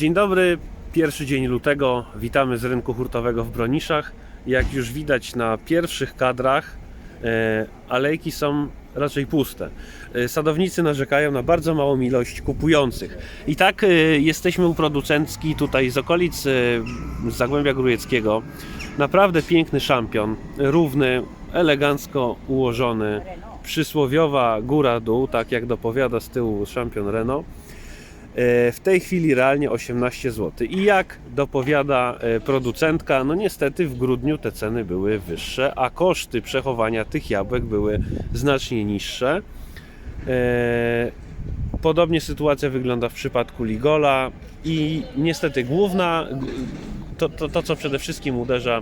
Dzień dobry, pierwszy dzień lutego. Witamy z rynku hurtowego w Broniszach. Jak już widać na pierwszych kadrach, e, alejki są raczej puste. E, Sadownicy narzekają na bardzo małą ilość kupujących. I tak e, jesteśmy u producentki tutaj z okolic Zagłębia Grójeckiego. Naprawdę piękny szampion, równy, elegancko ułożony. Przysłowiowa góra-dół, tak jak dopowiada z tyłu szampion Renault. E, W tej chwili realnie 18 zł. I jak dopowiada e, producentka, no niestety w grudniu te ceny były wyższe, a koszty przechowania tych jabłek były znacznie niższe. E, Podobnie sytuacja wygląda w przypadku Ligola i niestety główna, to, to, to co przede wszystkim uderza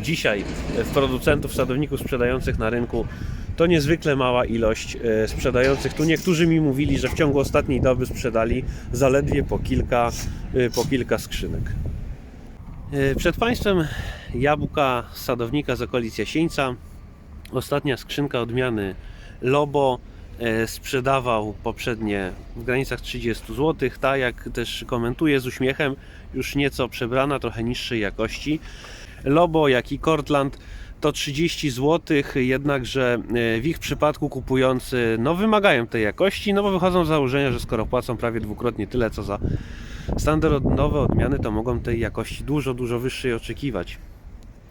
dzisiaj producentów, sadowników sprzedających na rynku, to niezwykle mała ilość e, sprzedających. Tu niektórzy mi mówili, że w ciągu ostatniej doby sprzedali zaledwie po kilka, e, po kilka skrzynek. E, Przed Państwem jabłka sadownika z okolic Jasieńca. Ostatnia skrzynka odmiany Lobo sprzedawał poprzednie w granicach 30 zł. Ta, jak też komentuje z uśmiechem, już nieco przebrana, trochę niższej jakości. Lobo, jak i Cortland to 30 zł, jednakże e, w ich przypadku kupujący no, wymagają tej jakości, no bo wychodzą z założenia, że skoro płacą prawie dwukrotnie tyle co za standardowe odmiany, to mogą tej jakości dużo, dużo wyższej oczekiwać.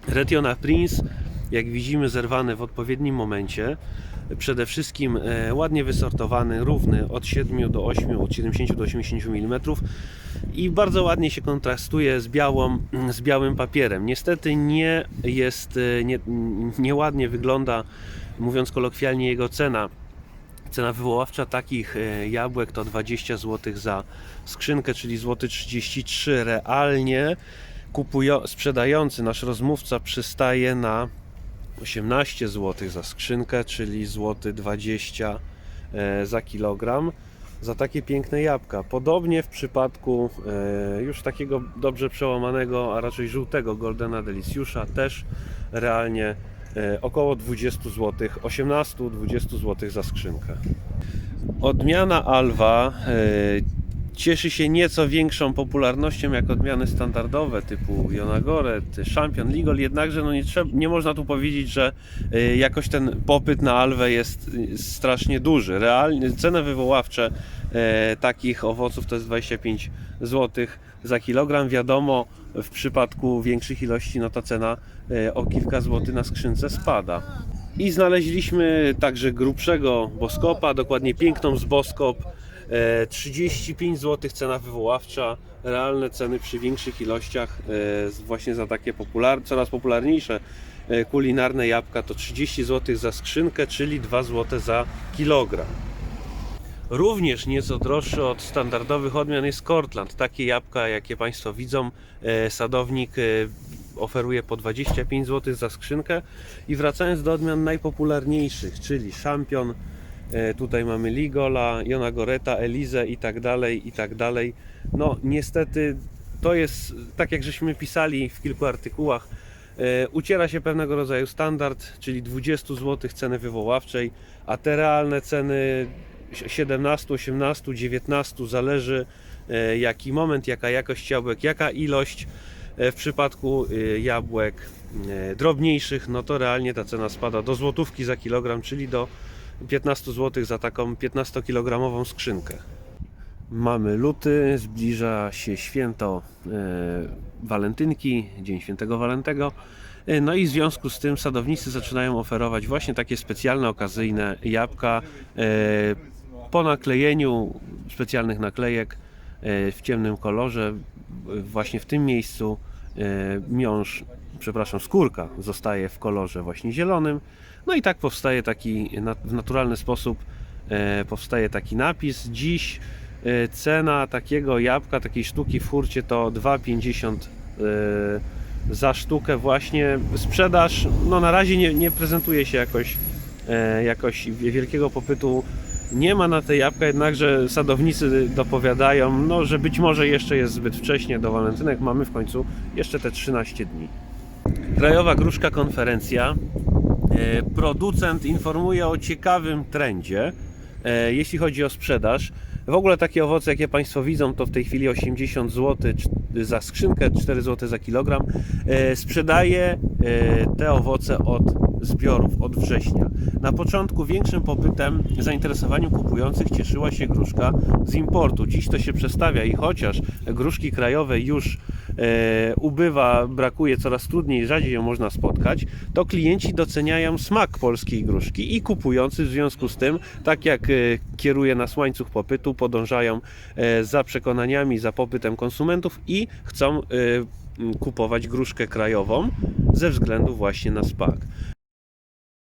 Retiona Prince, jak widzimy, zerwany w odpowiednim momencie. Przede wszystkim e, ładnie wysortowany, równy od 7 do 8, od 70 do 80 mm i bardzo ładnie się kontrastuje z, białą, z białym papierem. Niestety nie jest, e, nie, nieładnie wygląda, mówiąc kolokwialnie, jego cena. Cena wywoławcza takich e, jabłek to 20 zł za skrzynkę, czyli złoty 33 zł. Realnie sprzedający, nasz rozmówca przystaje na 18 zł za skrzynkę, czyli złoty 20 e, za kilogram za takie piękne jabłka. Podobnie w przypadku e, już takiego dobrze przełamanego, a raczej żółtego Goldena Delicjusza też realnie e, około 20 zł, 18-20 zł za skrzynkę. Odmiana Alwa cieszy się nieco większą popularnością jak odmiany standardowe typu Jonagoret, Champion, Ligol, jednakże no nie, trzeba, nie można tu powiedzieć, że e, jakoś ten popyt na Alwę jest e, strasznie duży. Realnie ceny wywoławcze e, takich owoców to jest 25 zł za kilogram. Wiadomo, w przypadku większych ilości no ta cena o kilka złotych na skrzynce spada. I znaleźliśmy także grubszego boskopa, dokładnie piękną z boskop. E, 35 zł cena wywoławcza, realne ceny przy większych ilościach e, właśnie za takie popular, coraz popularniejsze e, kulinarne jabłka to 30 zł za skrzynkę, czyli 2 zł za kilogram. Również nieco droższy od standardowych odmian jest Cortland. Takie jabłka, jakie Państwo widzą, e, sadownik e, oferuje po 25 zł za skrzynkę. I wracając do odmian najpopularniejszych, czyli Champion, e, tutaj mamy Ligola, Jonagoreta, Elizę i tak dalej, i tak dalej. No niestety to jest, tak jak żeśmy pisali w kilku artykułach, e, uciera się pewnego rodzaju standard, czyli 20 zł ceny wywoławczej, a te realne ceny 17, 18, 19 zależy e, jaki moment, jaka jakość jabłek, jaka ilość. E, W przypadku e, jabłek e, drobniejszych, no to realnie ta cena spada do złotówki za kilogram, czyli do 15 zł za taką 15-kilogramową skrzynkę. Mamy luty, zbliża się święto e, walentynki, Dzień Świętego Walentego. E, No i w związku z tym sadownicy zaczynają oferować właśnie takie specjalne, okazyjne jabłka e, po naklejeniu specjalnych naklejek e, w ciemnym kolorze. Właśnie w tym miejscu e, miąższ, przepraszam, skórka zostaje w kolorze właśnie zielonym. No i tak powstaje taki, w naturalny sposób e, powstaje taki napis. Dziś e, cena takiego jabłka, takiej sztuki w hurcie to 2,50 e, za sztukę właśnie. Sprzedaż no na razie nie, nie prezentuje się jakoś, jakoś wielkiego popytu nie ma na te jabłka, jednakże sadownicy dopowiadają, no, że być może jeszcze jest zbyt wcześnie do walentynek. Mamy w końcu jeszcze te 13 dni. Krajowa Gruszka Konferencja. E, Producent informuje o ciekawym trendzie, e, jeśli chodzi o sprzedaż. W ogóle takie owoce, jakie Państwo widzą, to w tej chwili 80 zł za skrzynkę, 4 zł za kilogram. E, Sprzedaję e, te owoce od zbiorów, od września. Na początku większym popytem, zainteresowaniem kupujących cieszyła się gruszka z importu. Dziś to się przestawia i chociaż gruszki krajowe już e, ubywa, brakuje coraz trudniej, rzadziej ją można spotkać, to klienci doceniają smak polskiej gruszki i kupujący w związku z tym, tak jak e, kieruje nas łańcuch popytu, podążają e, za przekonaniami, za popytem konsumentów i chcą e, kupować gruszkę krajową ze względu właśnie na smak.